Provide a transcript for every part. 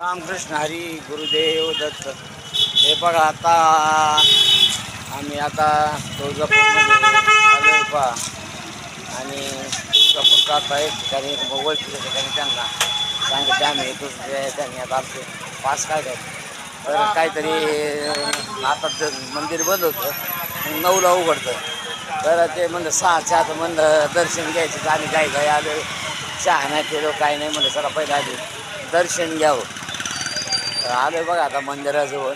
रामकृष्ण हरी गुरुदेव दत्त. हे बघा आता आम्ही आता तुळजापूरमध्ये आलो आणि तुळजापूरचा आता एक ठिकाणी ओळखीच्या ठिकाणी त्यांना सांगितले आम्ही दुसऱ्या त्यांनी आता आमचे पास काढले तर काहीतरी आता ते मंदिर बंद होतं नऊला उघडतं. तर ते म्हणलं सहाच्या आता म्हणलं दर्शन घ्यायचं तर आम्ही काही काय आलो चहा नाही केलो काही नाही म्हणलं चला पहिलं आधी दर्शन घ्यावं. तर आलोय बघा आता मंदिराजवळ.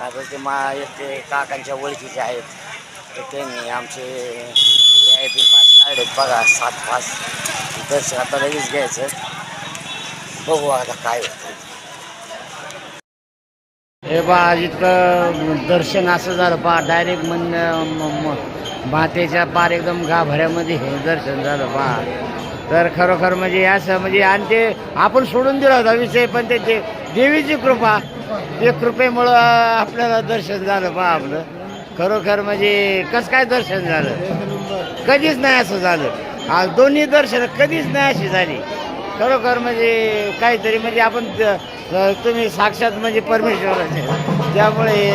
आता ते मा एक ते काकांच्या ओळखीचे आहेत. तर त्यांनी आमचे आय पी पास काढलेत बघा सात पास. दर्शन आता लगेच घ्यायचं. बघू आता काय होतं. हे बा इतकं दर्शन असं झालं पा डायरेक्ट मन मातेच्या पार एकदम घाभऱ्यामध्ये हे दर्शन झालं पा तर खरोखर म्हणजे असं म्हणजे आणि ते आपण सोडून दिला होता विषय पण ते देवीची कृपा. ते कृपेमुळं आपल्याला दर्शन झालं बा आपलं खरोखर म्हणजे कसं काय दर्शन झालं? कधीच नाही असं झालं. आज दोन्ही दर्शन कधीच नाही अशी झाली. खरोखर म्हणजे काहीतरी म्हणजे आपण तुम्ही साक्षात म्हणजे परमेश्वराचे. त्यामुळे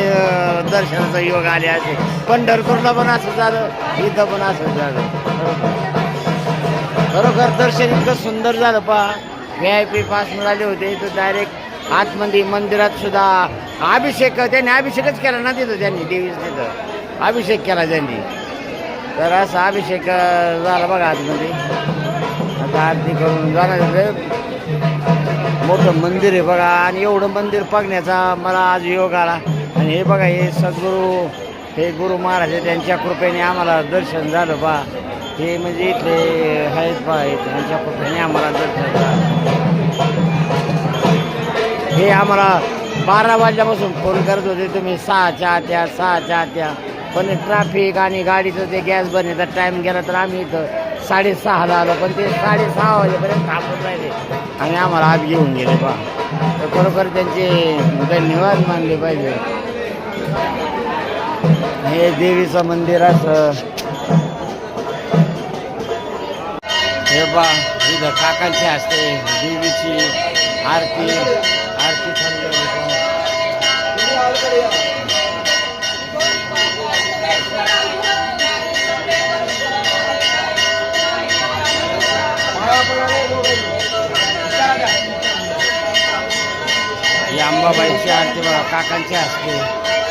दर्शनाचा योग आले असे. पंढरपूरला पण असं झालं इथं पण असं झालं. खरोखर. दर्शन इतकं सुंदर झालं पहा व्ही आय पी पास मिळाले होते तर डायरेक्ट आतमध्ये मंदिरात सुद्धा अभिषेक त्यांनी अभिषेकच केला ना तिथं त्यांनी देवीच तिथं. अभिषेक केला त्यांनी. तर असा अभिषेक झाला बघा आतमध्ये. आता आरती करून जाणार मोठं मंदिर आहे बघा आणि एवढं मंदिर बघण्याचा मला आज योग आला. आणि हे बघा हे सद्गुरू हे गुरु महाराज आहे, त्यांच्या कृपेने आम्हाला दर्शन झालं बा हे म्हणजे इथले आहेत बा आहेत त्यांच्या कृपेने आम्हाला दर्शन हे आम्हाला बारा वाजल्यापासून फोन करत होते तुम्ही सहाच्या आत्या सहाच्या आत्या. पण ट्रॅफिक आणि गाडीचं ते गॅस बनण्याचा टाईम गेला तर आम्ही इथं साडेसहाला आलो पण ते साडेसहा वाजेपर्यंत थांबून राहिले. आणि आम्हाला आत घेऊन गेले बा. तर खरोखर त्यांचे धन्यवाद मानले पाहिजे. हे देवीचं मंदिर असं हे बा इथं काकांची असते देवीची आरती आरती चालू अंबाबाईची आरती बघा काकांची असते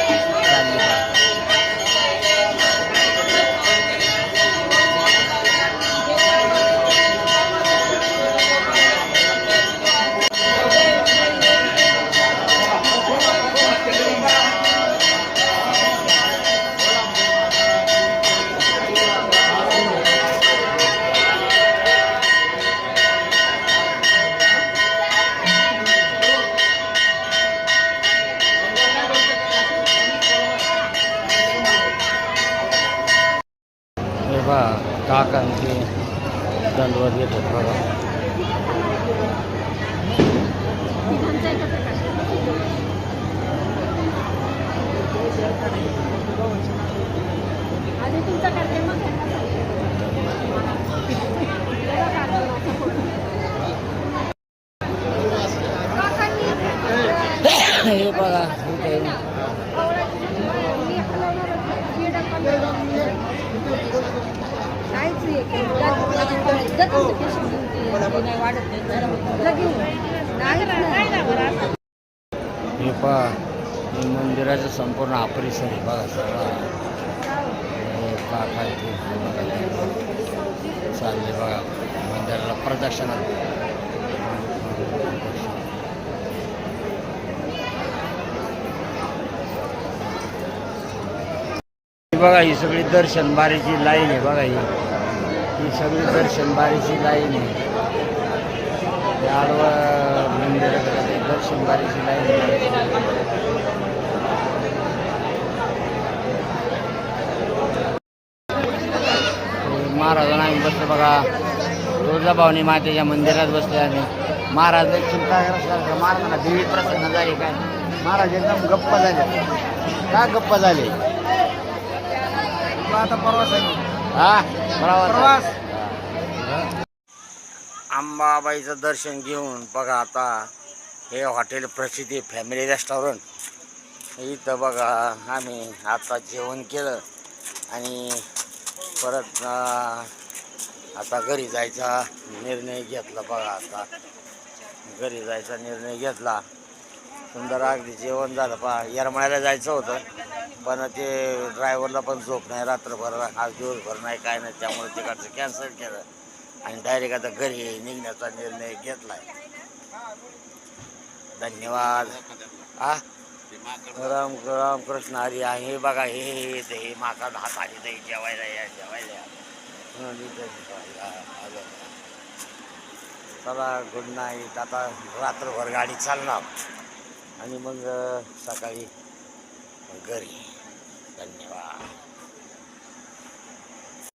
काकांचे दंडवत येतात बघा. आधी तुमचा करते हे बघा इथे हे पहा हे मंदिराचं संपूर्ण आपरिसर परिसर आहे बघा सगळा. हे काका चालले बघा मंदिराला प्रदक्षिणा. बघा ही सगळी दर्शन बारीची लाईन आहे बघा ही. ही सगळी दर्शन बारीची लाईन आहे. हे मंदिराकडे दर्शन बारीची लाईन आहे. महाराजांना आम्ही बसलो बघा. तुळजाभवानी मातेच्या मंदिरात बसले आम्ही. महाराज चिंता करत महाराजांना देवी प्रसन्न झाली काय? महाराज एकदम गप्प झाले. का गप्प झाले? आता प्रवास आहे. हा दर्शन घेऊन बघा आता हे हॉटेल प्रसिद्धी फॅमिली रेस्टॉरंट इथं बघा आम्ही आता जेवण केलं आणि परत आता घरी जायचा निर्णय घेतला बघा आता. घरी जायचा निर्णय घेतला. सुंदर अगदी जेवण झालं पहा येरमाळ्याला जायचं होतं. पण ते ड्रायव्हरला पण झोप नाही रात्रभर आज दिवसभर नाही काय नाही. त्यामुळे तिकडचं कॅन्सल केलं. आणि डायरेक्ट आता घरी निघण्याचा निर्णय घेतलाय. धन्यवाद. आ? राम कृष्ण हरी आहे. हे बघा हे हे हे ते हे माका हात आली ते जेवायला या जेवायला या. चला गुड नाईट आता रात्रभर गाडी चालणार. आणि मग सकाळी घरी. धन्यवाद